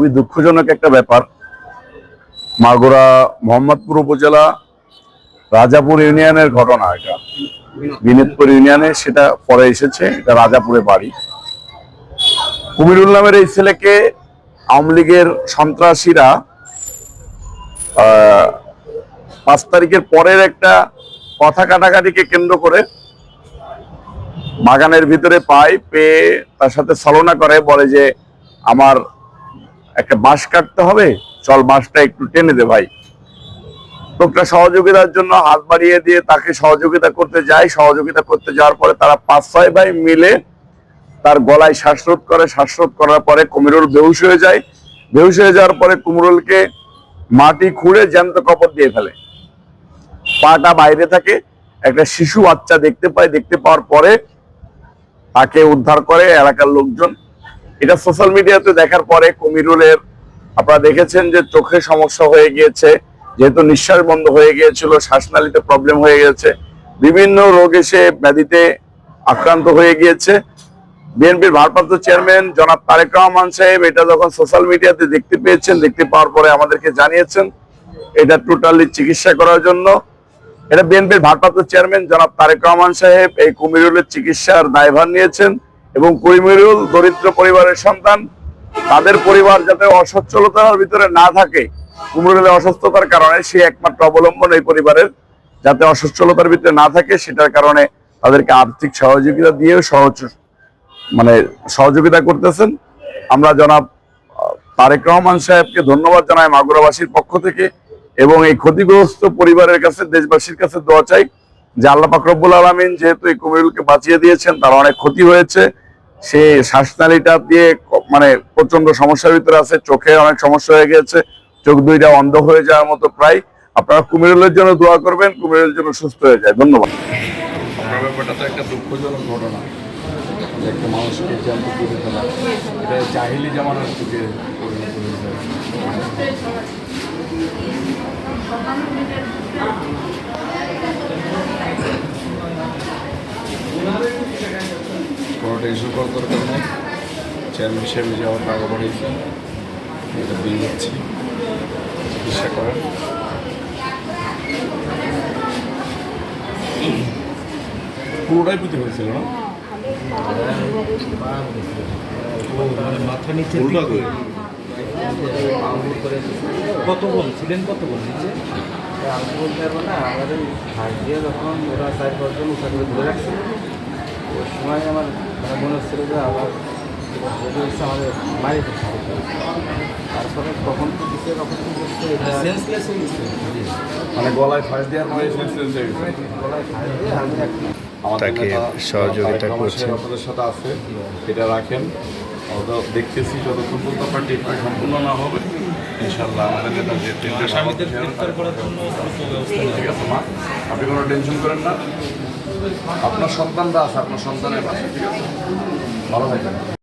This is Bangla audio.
খুবই দুঃখজনক একটা ব্যাপার। মাগুরা মোহাম্মদপুর উপজেলা রাজাপুর ইউনিয়নের ঘটনা এটা। বিনোদপুর ইউনিয়নে সেটা পরে এসেছে, এটা রাজাপুরে বাড়ি। কুমিরুল নামের এই ছেলেকে আওয়ামী লীগের সন্ত্রাসীরা পাঁচ তারিখের পরের একটা কথা কাটাকাটিকে কেন্দ্র করে বাগানের ভিতরে পায়, পেয়ে তার সাথে ছলনা করে, বলে যে আমার একটা বাঁশ কাটতে হবে। চল বাঁশটা একটু টেনে দে ভাই। লোকটা সহযোগিতার জন্য হাত বাড়িয়ে দিয়ে তাকে সহযোগিতা করতে যায়। সহযোগিতা করতে যাওয়ার পরে তারা পাঁচ, ছয় ভাই মিলে তার গলায় শ্বাসরোধ করে। শ্বাসরোধ করার পরে কুমিরুল বেহুশ হয়ে যায়। বেহুশ হয়ে যাওয়ার পরে কুমিরুলকে মাটি খুঁড়ে জ্যান্ত কপর দিয়ে ফেলে। পাটা বাইরে থাকে। একটা শিশু বাচ্চা দেখতে পায়। দেখতে পাওয়ার পরে তাকে উদ্ধার করে এলাকার লোকজন এটা সোশ্যাল মিডিয়াতে দেখার পরে কুমিরুলের, আপনারা দেখেছেন যে চোখে সমস্যা হয়ে গিয়েছে, যেহেতু নিঃশ্বাস বন্ধ হয়ে গিয়েছিল, শ্বাসনালীতে প্রবলেম হয়ে গেছে বিভিন্ন রোগ এসে ব্যাধিতে আক্রান্ত হয়ে গিয়েছে। বিএনপির ভারপ্রাপ্ত চেয়ারম্যান জনাব তারেক রহমান সাহেব এটা যখন সোশ্যাল মিডিয়াতে দেখতে পেয়েছেন, দেখতে পাওয়ার পরে আমাদেরকে জানিয়েছেন, এটা টোটালি চিকিৎসা করার জন্য। এটা বিএনপির ভারপ্রাপ্ত চেয়ারম্যান জনাব তারেক রহমান সাহেব এই কুমিরুলের চিকিৎসার দায়ভার নিয়েছেন। এবং কুমিরুল দরিদ্র পরিবারের সন্তান, তাদের পরিবার যাতে অসচ্ছলতার ভিতরে না থাকে কুমিরুলের অসুস্থতার কারণে সে একমাত্র অবলম্বন এই পরিবারের, যাতে অসচ্ছলতার ভিতরে না থাকে, সেটার কারণে তাদেরকে আর্থিক সহযোগিতা দিয়ে সহজ মানে সহযোগিতা করতেছেন। আমরা জনাব তারেক রহমান সাহেবকে ধন্যবাদ জানাই মাগুরাবাসীর পক্ষ থেকে এবং এই ক্ষতিগ্রস্ত পরিবারের কাছে, দেশবাসীর কাছে দোয়া চাই। যে আল্লাহ পাকরবুল আলমিন যেহেতু এই কুমিরুলকে বাঁচিয়ে দিয়েছেন, তার অনেক ক্ষতি হয়েছে। সে শ্বাসনালীটা দিয়ে মানে প্রচণ্ড সমস্যার ভিতরে আছে, চোখে অনেক সমস্যা হয়ে গেছে চোখ দুইটা অন্ধ হয়ে যাওয়ার মতো প্রায়। আপনারা কুমিরুলের জন্য দোয়া করবেন কুমিরুলের জন্য সুস্থ হয়ে যায়। ধন্যবাদ। টেনশন করার দরকার নেই চেয়ারম্যান সাহেব যে আমার টাকা পাঠিয়েছে। এটা দিয়ে যাচ্ছি চিকিৎসা করেন পুরোটাই পুঁতে হয়েছিল না? মাথা নিচে পুরোটা করে। কত বোন? ছিলেন কত বোন নিচে? আমি বলতে পারব না আমাদের দিয়ে যখন ওরা চার পাঁচজন উঠা করে ধরে রাখছিল ওই সময় আমার মানে মনে হচ্ছিল যে আমার যেটা হচ্ছে আমাদের বাড়িতে। তারপরে কখন কি দিচ্ছে কখন কি করছে সেন্সলেস হয়ে গেছে মানে গলায় ফাঁস দেওয়ার পরে সেন্সলেস হয়ে গেছে গলায় খাই দিয়ে আমি তাকে সহযোগিতা করছেন। আপনাদের সাথে আছে এটা রাখেন। দেখতেছি যতক্ষণ পর্যন্ত আপনার ট্রিটমেন্ট সম্পূর্ণ না হবে ইনশাল্লাহ আমাদের নেতা যে গ্রেফতার করার জন্য ঠিক আছে মা। আপনি কোনো টেনশন করেন না। আপনার সন্তানরা আছে আপনার সন্তানের পাশে ঠিক আছে? ভালো থাকবেন